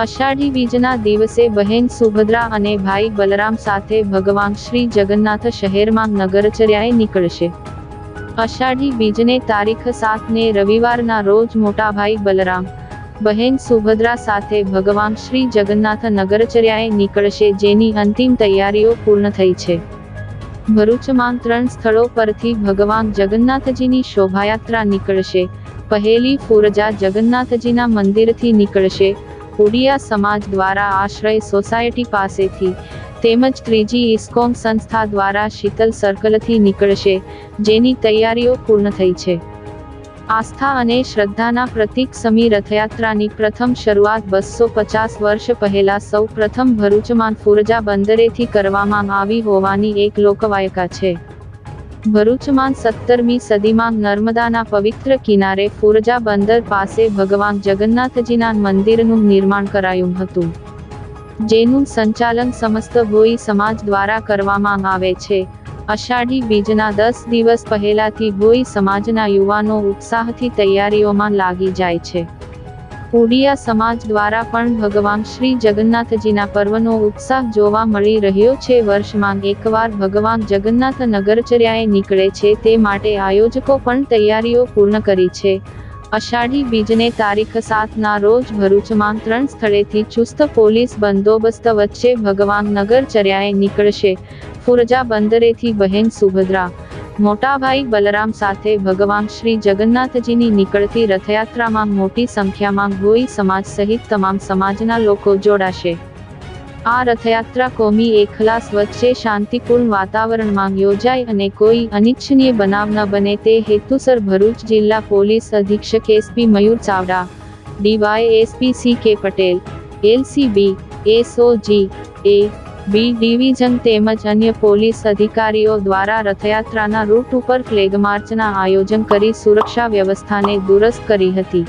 અષાઢી બીજના દિવસે બહેન સુભદ્રા અને ભાઈ બલરામ સાથે ભગવાન શ્રી જગન્નાથ શહેરમાં નગરચર્યાએ નીકળશે. અષાઢી બીજને તારીખ સાતને રવિવારના રોજ મોટાભાઈ બલરામ, બહેન સુભદ્રા સાથે ભગવાન શ્રી જગન્નાથ નગરચર્યાએ નીકળશે જેની અંતિમ તૈયારીઓ પૂર્ણ થઈ છે. ભરૂચમાં ત્રણ સ્થળો પરથી ભગવાન જગન્નાથજીની શોભાયાત્રા નીકળશે. પહેલી ફુરજા જગન્નાથજીના મંદિરથી નીકળશે. ઉડિયા સમાજ દ્વારા આશ્રય સોસાયટી પાસેથી તેમજ ત્રીજી ઇસ્કોમ સંસ્થા દ્વારા શીતલ સર્કલથી નીકળશે, જેની તૈયારીઓ પૂર્ણ થઈ છે. આસ્થા અને શ્રદ્ધાના પ્રતીક સમી રથયાત્રાની પ્રથમ શરૂઆત બસો પચાસ વર્ષ પહેલા સૌ પ્રથમ ભરૂચમાં ફુરજા બંદરેથી કરવામાં આવી હોવાની એક લોકવાયકા છે. ભરૂચમાં સત્તરમી સદીમાં નર્મદાના પવિત્ર કિનારે ફુરજા બંદર પાસે ભગવાન જગન્નાથજીના મંદિરનું નિર્માણ કરાયું હતું, જેનું સંચાલન સમસ્ત ભોઈ સમાજ દ્વારા કરવામાં આવે છે. અષાઢી બીજના દસ દિવસ પહેલાથી ભોઈ સમાજના યુવાનો ઉત્સાહથી તૈયારીઓમાં લાગી જાય છે. ઉડિયા સમાજ દ્વારા પણ ભગવાન શ્રી જગન્નાથજીના પર્વનો ઉત્સાહ જોવા મળી રહ્યો છે. વર્ષમાં એકવાર ભગવાન જગન્નાથ નગરચર્યાએ નીકળે છે તે માટે આયોજકો પણ તૈયારીઓ પૂર્ણ કરી છે. અષાઢી બીજને તારીખ સાતના રોજ ભરૂચમાં ત્રણ સ્થળેથી ચુસ્ત પોલીસ બંદોબસ્ત વચ્ચે ભગવાન નગરચર્યાએ નીકળશે. ફુરજા બંદરેથી બહેન સુભદ્રા મોટાભાઈ બલરામ સાથે ભગવાન શ્રી જગન્નાથજીની નીકળતી રથયાત્રામાં મોટી સંખ્યામાં ગોઈ સમાજ સહિત તમામ સમાજના લોકો જોડાશે. આ રથયાત્રા કોમી એકલાસ વચ્ચે શાંતિપૂર્ણ વાતાવરણમાં યોજાય અને કોઈ અનિચ્છનીય બનાવ ન બને તે હેતુસર ભરૂચ જિલ્લા પોલીસ અધિક્ષક SP Mayur Chavda DY SP C K Patel LCB SOG A B division તેમજ અન્ય પોલીસ અધિકારીઓ દ્વારા રથયાત્રાના રૂટ ઉપર ફ્લેગ માર્ચના આયોજન કરી સુરક્ષા વ્યવસ્થાને દુરસ્ત કરી હતી.